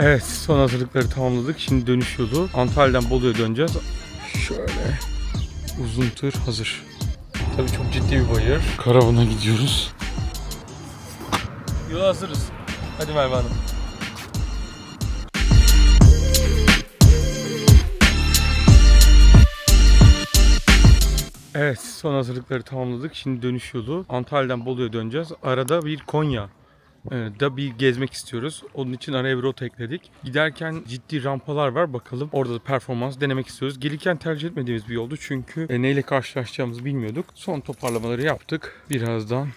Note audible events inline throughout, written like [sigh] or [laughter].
Evet son hazırlıkları tamamladık. Şimdi dönüş yolu. Antalya'dan Bolu'ya döneceğiz. Şöyle uzun tır hazır. Tabii çok ciddi bir bayır. Karavana gidiyoruz. Yola hazırız. Hadi Merve Hanım. Evet son hazırlıkları tamamladık. Şimdi dönüş yolu. Antalya'dan Bolu'ya döneceğiz. Arada bir Konya da bir gezmek istiyoruz. Onun için araya bir rota ekledik. Giderken ciddi rampalar var. Bakalım orada da performans denemek istiyoruz. Gelirken tercih etmediğimiz bir yoldu. Çünkü e, neyle karşılaşacağımızı bilmiyorduk. Son toparlamaları yaptık. Birazdan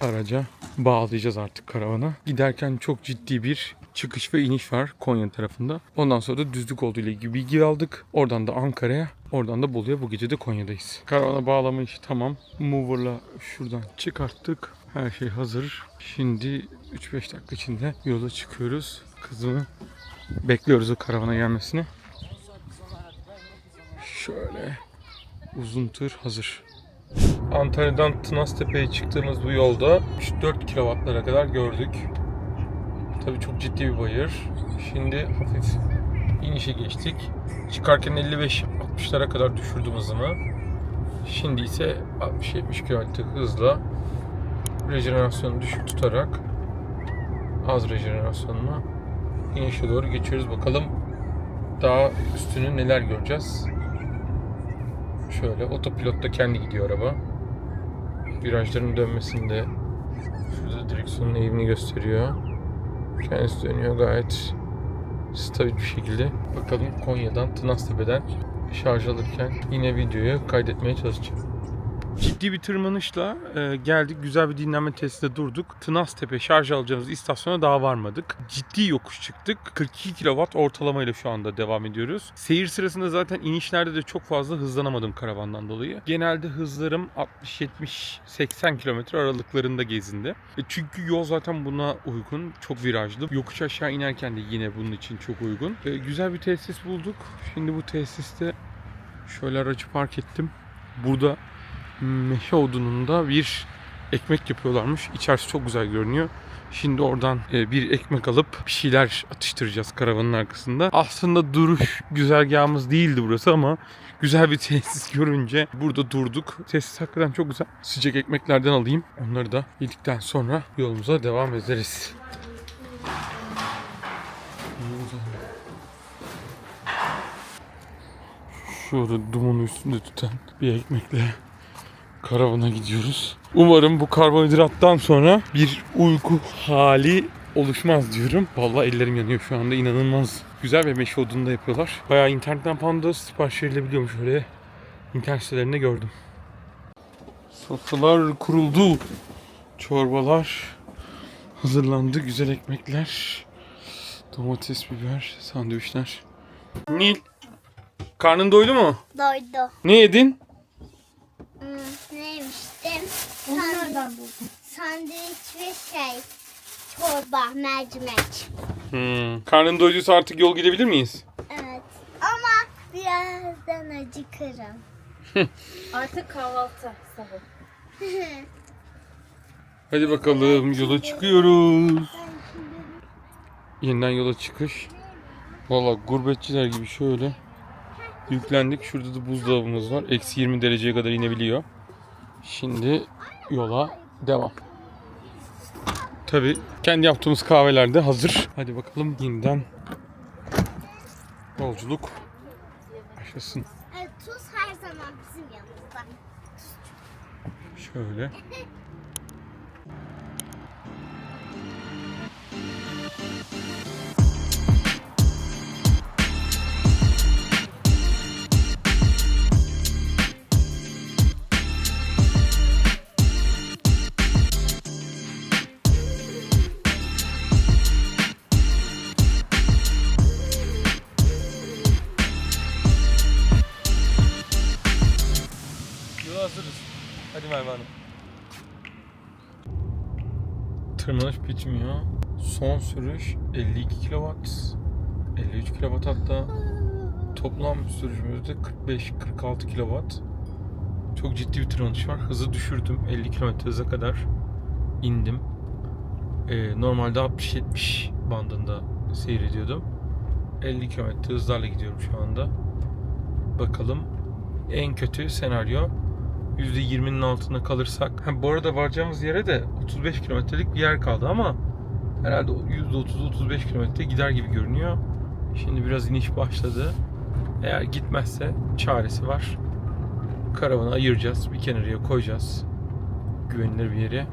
araca bağlayacağız artık karavana. Giderken çok ciddi bir çıkış ve iniş var Konya tarafında. Ondan sonra da düzlük olduğu ile ilgili bilgi aldık. Oradan da Ankara'ya, oradan da Bolu'ya bu gece de Konya'dayız. Karavana bağlama işi tamam. Mover'la şuradan çıkarttık. Her şey hazır. Şimdi 3-5 dakika içinde yola çıkıyoruz. Kızımı bekliyoruz o karavana gelmesini. Şöyle uzun tır hazır. Antalya'dan Tınaztepe'ye çıktığımız bu yolda 3-4 kilowattlara kadar gördük. Tabii çok ciddi bir bayır. Şimdi hafif inişe geçtik. Çıkarken 55-60'lara kadar düşürdüm hızımı. Şimdi ise 60-70 km hızla rejenerasyonu düşük tutarak az rejenerasyonla inişe doğru geçiyoruz. Bakalım daha üstünü neler göreceğiz. Şöyle otopilotta kendi gidiyor araba. Virajların dönmesinde şurada direksiyonun eğimini gösteriyor. Kendisi dönüyor gayet stabil bir şekilde. Bakalım Konya'dan Tınaztepe'den şarj alırken yine videoyu kaydetmeye çalışacağım. Ciddi bir tırmanışla e, geldik. Güzel bir dinlenme testinde durduk. Tınaztepe şarj alacağımız istasyona daha varmadık. Ciddi yokuş çıktık. 42 kW ortalamayla şu anda devam ediyoruz. Seyir sırasında zaten inişlerde de çok fazla hızlanamadım karavandan dolayı. Genelde hızlarım 60 70 80 km aralıklarında gezindi. E, çünkü yol zaten buna uygun. Çok virajlı. Yokuş aşağı inerken de yine bunun için çok uygun. E, güzel bir tesis bulduk. Şimdi bu tesiste şöyle aracı park ettim. Burada meşe odununda bir ekmek yapıyorlarmış. İçerisi çok güzel görünüyor. Şimdi oradan e, bir ekmek alıp bir şeyler atıştıracağız karavanın arkasında. Aslında duruş güzergahımız değildi burası ama güzel bir [laughs] tesis görünce burada durduk. Tesis hakikaten çok güzel. Sıcak ekmeklerden alayım. Onları da yedikten sonra yolumuza devam ederiz. Şurada dumanı üstünde tüten bir ekmekle karavana gidiyoruz. Umarım bu karbonhidrattan sonra bir uyku hali oluşmaz diyorum. Vallahi ellerim yanıyor şu anda inanılmaz. Güzel bir meşe odunda yapıyorlar. Bayağı internetten falan da sipariş verilebiliyormuş öyle. İnternet sitelerinde gördüm. Sofralar kuruldu. Çorbalar hazırlandı. Güzel ekmekler. Domates, biber, sandviçler. Nil, karnın doydu mu? Doydu. Ne yedin? Hmm, neymiştim? Onu Sand- nereden buldun? sandviç ve şey çorba, mercimek. Hmm. Karnın doyduysa artık yol gidebilir miyiz? Evet. Ama birazdan acıkırım. [laughs] Artık kahvaltı sabah. [laughs] Hadi bakalım yola çıkıyoruz. Yeniden yola çıkış. Valla gurbetçiler gibi şöyle yüklendik. Şurada da buzdolabımız var. Eksi 20 dereceye kadar inebiliyor. Şimdi yola devam. Tabi kendi yaptığımız kahveler de hazır. Hadi bakalım yeniden yolculuk başlasın. Evet, tuz her zaman bizim yanımızda. Şöyle. [laughs] Tırmanış bitmiyor. Son sürüş 52 kW. 53 kW hatta. Toplam sürüşümüzde 45-46 kW. Çok ciddi bir tırmanış var. Hızı düşürdüm. 50 km hıza kadar indim. Ee, normalde 60-70 bandında seyrediyordum. 50 km hızlarla gidiyorum şu anda. Bakalım en kötü senaryo %20'nin altında kalırsak. Ha, bu arada varacağımız yere de 35 kilometrelik bir yer kaldı ama herhalde %30-35 kilometre gider gibi görünüyor. Şimdi biraz iniş başladı. Eğer gitmezse çaresi var. Karavanı ayıracağız. Bir kenarıya koyacağız. Güvenilir bir yere.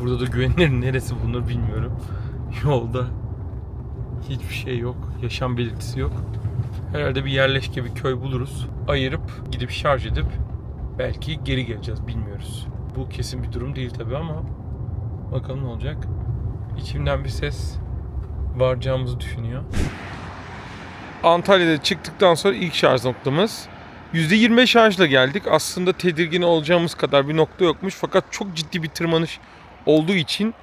Burada da güvenilir [laughs] neresi bulunur bilmiyorum. Yolda hiçbir şey yok. Yaşam belirtisi yok. Herhalde bir yerleşke bir köy buluruz. Ayırıp gidip şarj edip belki geri geleceğiz bilmiyoruz. Bu kesin bir durum değil tabi ama bakalım ne olacak. İçimden bir ses varacağımızı düşünüyor. Antalya'da çıktıktan sonra ilk şarj noktamız. %25 şarjla geldik. Aslında tedirgin olacağımız kadar bir nokta yokmuş. Fakat çok ciddi bir tırmanış olduğu için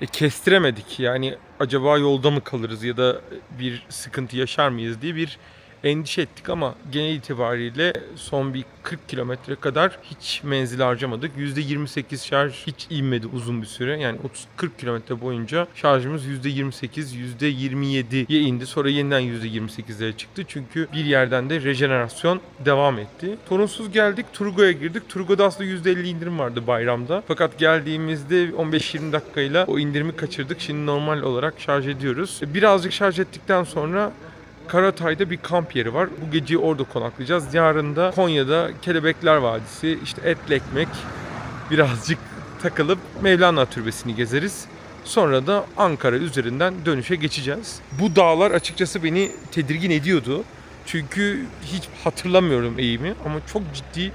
e, kestiremedik. Yani acaba yolda mı kalırız ya da bir sıkıntı yaşar mıyız diye bir endişe ettik ama genel itibariyle son bir 40 kilometre kadar hiç menzil harcamadık. %28 şarj hiç inmedi uzun bir süre. Yani 30-40 kilometre boyunca şarjımız %28, %27'ye indi. Sonra yeniden %28'lere çıktı. Çünkü bir yerden de rejenerasyon devam etti. Sorunsuz geldik. Turgo'ya girdik. Turgo'da aslında %50 indirim vardı bayramda. Fakat geldiğimizde 15-20 dakikayla o indirimi kaçırdık. Şimdi normal olarak şarj ediyoruz. Birazcık şarj ettikten sonra Karatay'da bir kamp yeri var. Bu geceyi orada konaklayacağız. Yarın da Konya'da Kelebekler Vadisi, işte etli ekmek, birazcık takılıp Mevlana Türbesi'ni gezeriz. Sonra da Ankara üzerinden dönüşe geçeceğiz. Bu dağlar açıkçası beni tedirgin ediyordu. Çünkü hiç hatırlamıyorum eğimi ama çok ciddi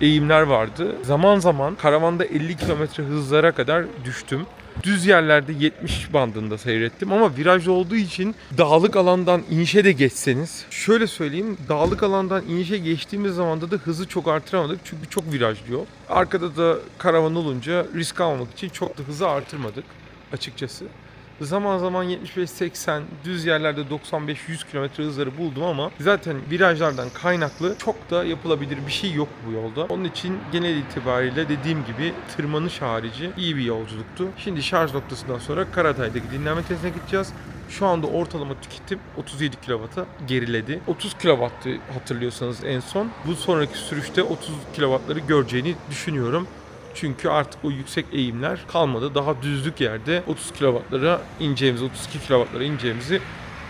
eğimler vardı. Zaman zaman karavanda 50 kilometre hızlara kadar düştüm. Düz yerlerde 70 bandında seyrettim ama viraj olduğu için dağlık alandan inişe de geçseniz şöyle söyleyeyim dağlık alandan inişe geçtiğimiz zaman da hızı çok artıramadık çünkü çok virajlı yol. Arkada da karavan olunca risk almamak için çok da hızı artırmadık açıkçası. Zaman zaman 75-80 düz yerlerde 95-100 km hızları buldum ama zaten virajlardan kaynaklı çok da yapılabilir bir şey yok bu yolda. Onun için genel itibariyle dediğim gibi tırmanış harici iyi bir yolculuktu. Şimdi şarj noktasından sonra Karatay'daki dinlenme testine gideceğiz. Şu anda ortalama tüketim 37 kW'a geriledi. 30 kW'tı hatırlıyorsanız en son. Bu sonraki sürüşte 30 kW'ları göreceğini düşünüyorum. Çünkü artık o yüksek eğimler kalmadı. Daha düzlük yerde 30 kW'lara ineceğimizi, 32 kW'lara ineceğimizi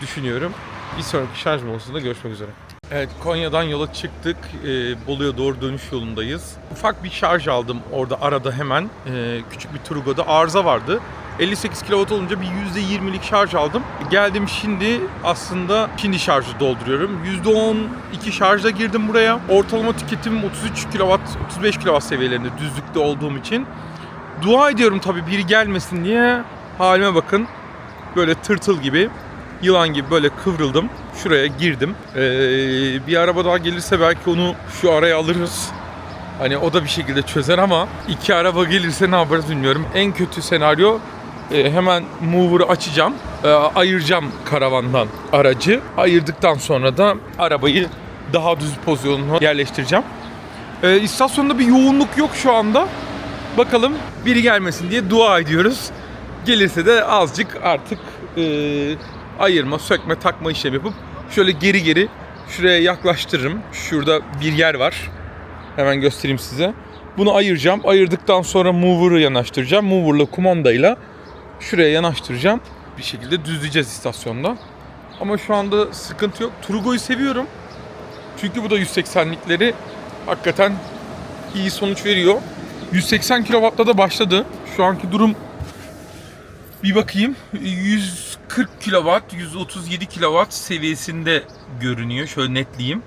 düşünüyorum. Bir sonraki şarj molasında görüşmek üzere. Evet Konya'dan yola çıktık. Ee, Bolu'ya doğru dönüş yolundayız. Ufak bir şarj aldım orada arada hemen. Ee, küçük bir Turgo'da arıza vardı. 58 kW olunca bir %20'lik şarj aldım. Geldim şimdi aslında şimdi şarjı dolduruyorum. %12 şarjla girdim buraya. Ortalama tüketimim 33 kW, 35 kW seviyelerinde düzlükte olduğum için. Dua ediyorum tabii biri gelmesin diye. Halime bakın. Böyle tırtıl gibi, yılan gibi böyle kıvrıldım. Şuraya girdim. Ee, bir araba daha gelirse belki onu şu araya alırız. Hani o da bir şekilde çözer ama iki araba gelirse ne yaparız bilmiyorum. En kötü senaryo e, hemen mover'ı açacağım. e, ayıracağım karavandan aracı. Ayırdıktan sonra da arabayı daha düz pozisyonuna yerleştireceğim. E, istasyonda bir yoğunluk yok şu anda. Bakalım biri gelmesin diye dua ediyoruz. Gelirse de azıcık artık e, ayırma, sökme, takma işlemi yapıp şöyle geri geri şuraya yaklaştırırım. Şurada bir yer var. Hemen göstereyim size. Bunu ayıracağım. Ayırdıktan sonra mover'ı yanaştıracağım. Mover'la kumandayla şuraya yanaştıracağım. Bir şekilde düzleyeceğiz istasyonda. Ama şu anda sıkıntı yok. Turgo'yu seviyorum. Çünkü bu da 180'likleri hakikaten iyi sonuç veriyor. 180 kW'da da başladı. Şu anki durum bir bakayım. 140 kW, 137 kW seviyesinde görünüyor. Şöyle netleyeyim.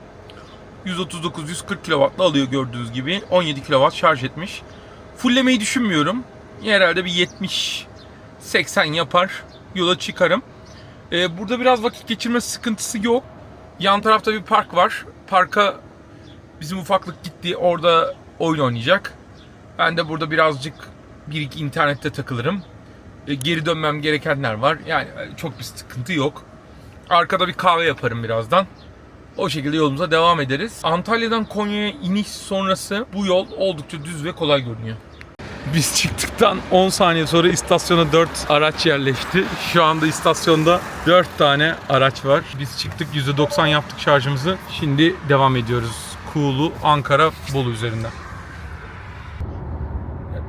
139-140 kW'la alıyor gördüğünüz gibi. 17 kW şarj etmiş. Fulllemeyi düşünmüyorum. Herhalde bir 70 80 yapar. Yola çıkarım. Ee, burada biraz vakit geçirme sıkıntısı yok. Yan tarafta bir park var. Parka bizim ufaklık gitti. Orada oyun oynayacak. Ben de burada birazcık bir iki internette takılırım. Ee, geri dönmem gerekenler var. Yani e, çok bir sıkıntı yok. Arkada bir kahve yaparım birazdan. O şekilde yolumuza devam ederiz. Antalya'dan Konya'ya iniş sonrası bu yol oldukça düz ve kolay görünüyor. [laughs] Biz çıktıktan 10 saniye sonra istasyona 4 araç yerleşti. Şu anda istasyonda 4 tane araç var. Biz çıktık %90 yaptık şarjımızı. Şimdi devam ediyoruz. Kuğulu, Ankara, Bolu üzerinden.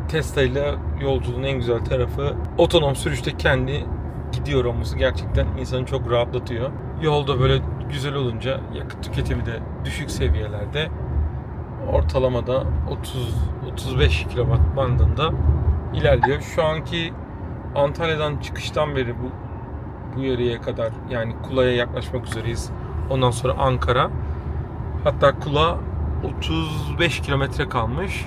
Tesla ile yolculuğun en güzel tarafı otonom sürüşte kendi gidiyor olması gerçekten insanı çok rahatlatıyor. Yolda böyle güzel olunca yakıt tüketimi de düşük seviyelerde ortalamada 30-35 kW bandında ilerliyor. Şu anki Antalya'dan çıkıştan beri bu bu yere kadar yani Kula'ya yaklaşmak üzereyiz. Ondan sonra Ankara. Hatta Kula 35 kilometre kalmış.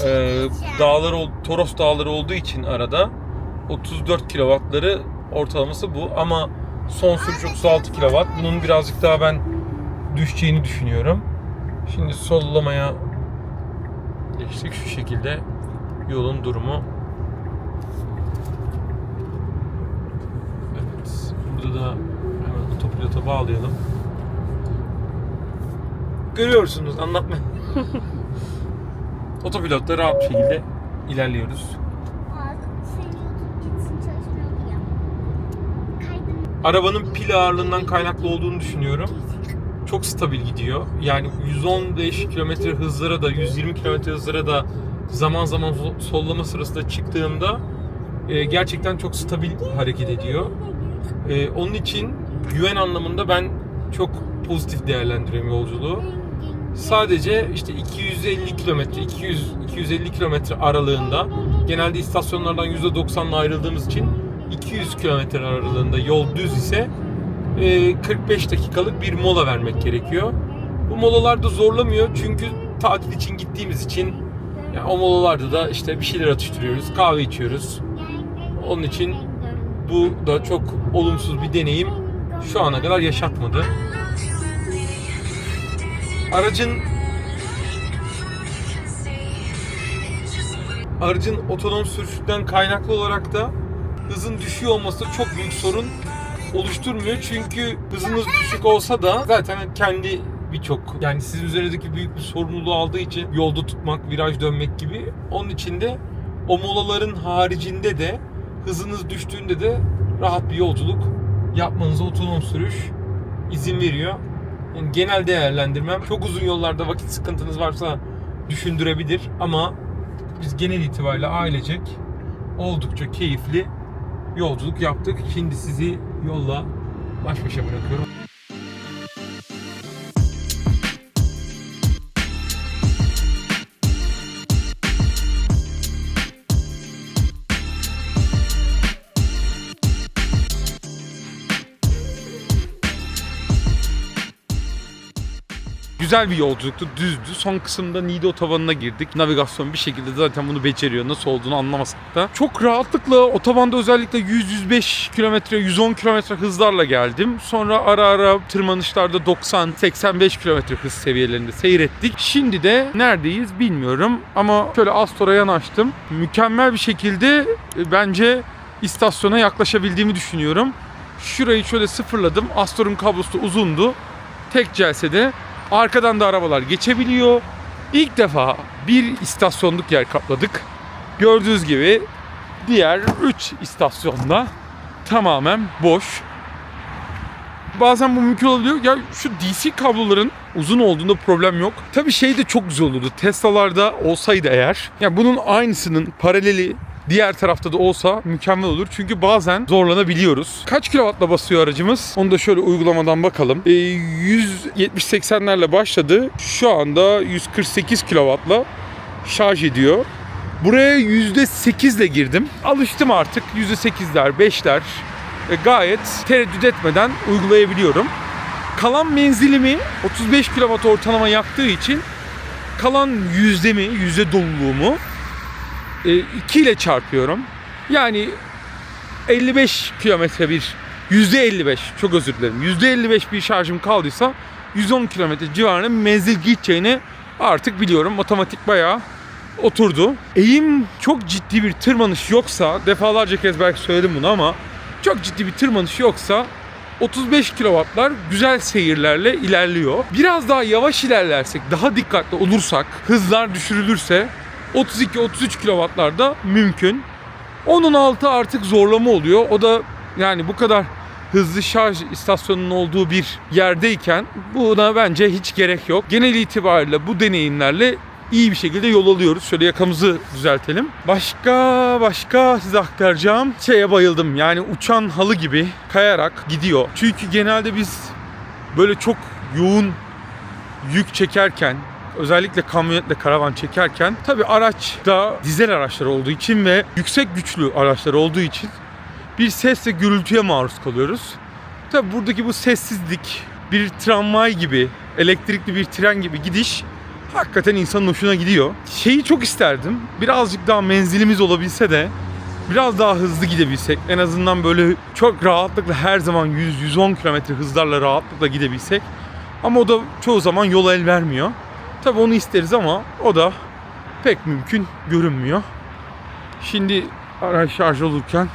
Şey Ee, dağlar Toros dağları olduğu için arada 34 kilowattları ortalaması bu ama son sürüş 36 kilowatt. Bunun birazcık daha ben düşeceğini düşünüyorum. Şimdi sollamaya geçtik şu şekilde yolun durumu. Evet. Burada da hemen otopilota bağlayalım. Görüyorsunuz anlatma. [laughs] Otopilotta rahat bir şekilde ilerliyoruz. Arabanın pil ağırlığından kaynaklı olduğunu düşünüyorum. Çok stabil gidiyor. Yani 115 km hızlara da 120 km hızlara da zaman zaman so- sollama sırasında çıktığımda e, gerçekten çok stabil hareket ediyor. E, onun için güven anlamında ben çok pozitif değerlendiriyorum yolculuğu. Sadece işte 250 kilometre, 200 250 kilometre aralığında genelde istasyonlardan %90'la ayrıldığımız için 200 kilometre aralığında yol düz ise 45 dakikalık bir mola vermek gerekiyor. Bu molalar da zorlamıyor çünkü tatil için gittiğimiz için yani o molalarda da işte bir şeyler atıştırıyoruz, kahve içiyoruz. Onun için bu da çok olumsuz bir deneyim şu ana kadar yaşatmadı. Aracın aracın otonom sürüşten kaynaklı olarak da hızın düşüyor olması çok büyük sorun oluşturmuyor. Çünkü hızınız düşük olsa da zaten kendi birçok yani sizin üzerindeki büyük bir sorumluluğu aldığı için yolda tutmak, viraj dönmek gibi. Onun için de o molaların haricinde de hızınız düştüğünde de rahat bir yolculuk yapmanıza otonom sürüş izin veriyor. Yani genel değerlendirmem çok uzun yollarda vakit sıkıntınız varsa düşündürebilir ama biz genel itibariyle ailecek oldukça keyifli yolculuk yaptık. Şimdi sizi yolla baş başa bırakıyorum. Güzel bir yolculuktu, düzdü. Son kısımda Niğde otobanına girdik. Navigasyon bir şekilde zaten bunu beceriyor. Nasıl olduğunu anlamasak da. Çok rahatlıkla otobanda özellikle 100-105 kilometre, 110 kilometre hızlarla geldim. Sonra ara ara tırmanışlarda 90-85 kilometre hız seviyelerinde seyrettik. Şimdi de neredeyiz bilmiyorum ama şöyle Astor'a yanaştım. Mükemmel bir şekilde e, bence istasyona yaklaşabildiğimi düşünüyorum. Şurayı şöyle sıfırladım. Astor'un kablosu uzundu. Tek celsede arkadan da arabalar geçebiliyor. İlk defa bir istasyonluk yer kapladık. Gördüğünüz gibi diğer 3 istasyonda tamamen boş. Bazen bu mümkün olabiliyor. Ya şu DC kabloların uzun olduğunda problem yok. Tabii şey de çok güzel olurdu. Tesla'larda olsaydı eğer. Ya bunun aynısının paraleli diğer tarafta da olsa mükemmel olur. Çünkü bazen zorlanabiliyoruz. Kaç kilovatla basıyor aracımız? Onu da şöyle uygulamadan bakalım. Ee, 170-80'lerle başladı. Şu anda 148 kilovatla şarj ediyor. Buraya %8 ile girdim. Alıştım artık. %8'ler, 5'ler e, gayet tereddüt etmeden uygulayabiliyorum. Kalan menzilimi 35 kW ortalama yaktığı için kalan yüzdemi, yüzde doluluğumu 2 ile çarpıyorum. Yani 55 kilometre bir yüzde 55 çok özür dilerim. Yüzde 55 bir şarjım kaldıysa 110 kilometre civarında bir menzil gideceğini artık biliyorum. Matematik bayağı oturdu. Eğim çok ciddi bir tırmanış yoksa defalarca kez belki söyledim bunu ama çok ciddi bir tırmanış yoksa 35 kW'lar güzel seyirlerle ilerliyor. Biraz daha yavaş ilerlersek, daha dikkatli olursak, hızlar düşürülürse 32-33 kW'larda mümkün. Onun altı artık zorlama oluyor. O da yani bu kadar hızlı şarj istasyonunun olduğu bir yerdeyken buna bence hiç gerek yok. Genel itibariyle bu deneyimlerle iyi bir şekilde yol alıyoruz. Şöyle yakamızı düzeltelim. Başka başka size aktaracağım şeye bayıldım. Yani uçan halı gibi kayarak gidiyor. Çünkü genelde biz böyle çok yoğun yük çekerken özellikle kamyonetle karavan çekerken tabi araçta dizel araçlar olduğu için ve yüksek güçlü araçlar olduğu için bir ses ve gürültüye maruz kalıyoruz. Tabi buradaki bu sessizlik bir tramvay gibi, elektrikli bir tren gibi gidiş hakikaten insanın hoşuna gidiyor. Şeyi çok isterdim. Birazcık daha menzilimiz olabilse de biraz daha hızlı gidebilsek. En azından böyle çok rahatlıkla her zaman 100-110 km hızlarla rahatlıkla gidebilsek. Ama o da çoğu zaman yol el vermiyor. Tabi onu isteriz ama o da pek mümkün görünmüyor. Şimdi araç şarj olurken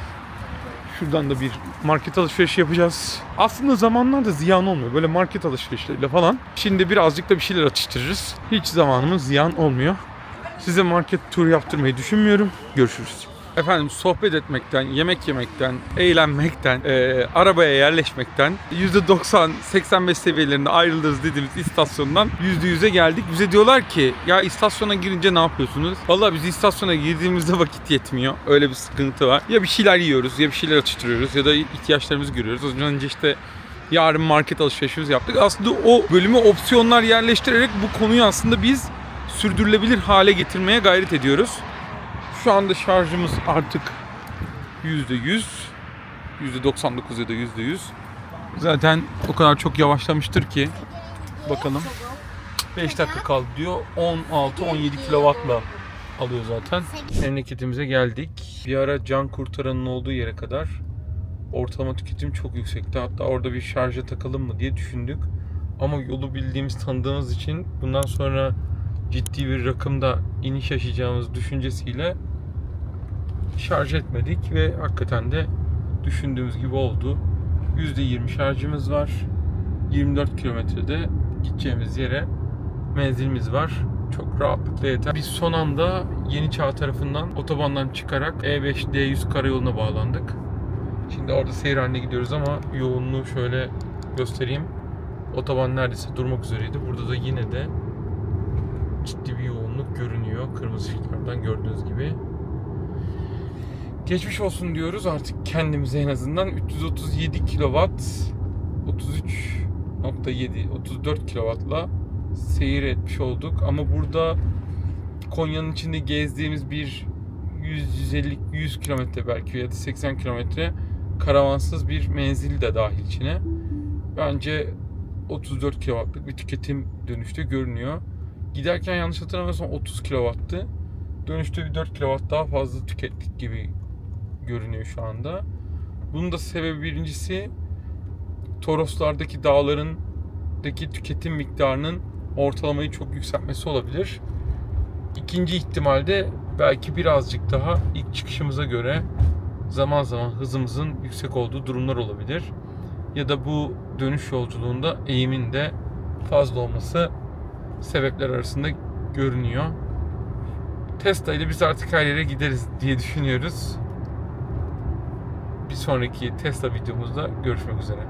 şuradan da bir market alışverişi yapacağız. Aslında zamanlarda ziyan olmuyor. Böyle market alışverişleriyle falan. Şimdi birazcık da bir şeyler atıştırırız. Hiç zamanımız ziyan olmuyor. Size market tur yaptırmayı düşünmüyorum. Görüşürüz. Efendim sohbet etmekten, yemek yemekten, eğlenmekten, eee, arabaya yerleşmekten %90-85 seviyelerinde ayrılırız dediğimiz istasyondan %100'e geldik. Bize diyorlar ki ya istasyona girince ne yapıyorsunuz? Vallahi biz istasyona girdiğimizde vakit yetmiyor. Öyle bir sıkıntı var. Ya bir şeyler yiyoruz ya bir şeyler atıştırıyoruz ya da ihtiyaçlarımızı görüyoruz. Az önce işte yarın market alışverişimizi yaptık. Aslında o bölümü opsiyonlar yerleştirerek bu konuyu aslında biz sürdürülebilir hale getirmeye gayret ediyoruz. Şu anda şarjımız artık %100, %99 ya da %100. Zaten o kadar çok yavaşlamıştır ki bakalım 5 dakika kaldı diyor. 16-17 kW'la alıyor zaten. Memleketimize geldik. Bir ara can kurtaranın olduğu yere kadar ortalama tüketim çok yüksekti. Hatta orada bir şarja takalım mı diye düşündük. Ama yolu bildiğimiz, tanıdığımız için bundan sonra ciddi bir rakımda iniş yaşayacağımız düşüncesiyle şarj etmedik ve hakikaten de düşündüğümüz gibi oldu. %20 şarjımız var. 24 kilometrede gideceğimiz yere menzilimiz var. Çok rahatlıkla yeter. Biz son anda Yeni Çağ tarafından otobandan çıkarak E E5 D100 karayoluna bağlandık. Şimdi orada seyir haline gidiyoruz ama yoğunluğu şöyle göstereyim. Otoban neredeyse durmak üzereydi. Burada da yine de ciddi bir yoğunluk görünüyor. Kırmızı ışıklardan gördüğünüz gibi. Geçmiş olsun diyoruz artık kendimize en azından 337 kW 33.7 34 kW'la seyir etmiş olduk ama burada Konya'nın içinde gezdiğimiz bir 100 150 100 kilometre belki ya da 80 kilometre karavansız bir menzil de dahil içine. Bence 34 kW'lık bir tüketim dönüşte görünüyor. Giderken yanlış hatırlamıyorsam 30 kW'tı. Dönüşte bir 4 kW daha fazla tükettik gibi görünüyor şu anda. Bunun da sebebi birincisi Toroslardaki dağların daki tüketim miktarının ortalamayı çok yükseltmesi olabilir. İkinci ihtimalde belki birazcık daha ilk çıkışımıza göre zaman zaman hızımızın yüksek olduğu durumlar olabilir. Ya da bu dönüş yolculuğunda eğimin de fazla olması sebepler arasında görünüyor. Tesla ile biz artık her yere gideriz diye düşünüyoruz. Bir sonraki Tesla videomuzda görüşmek üzere.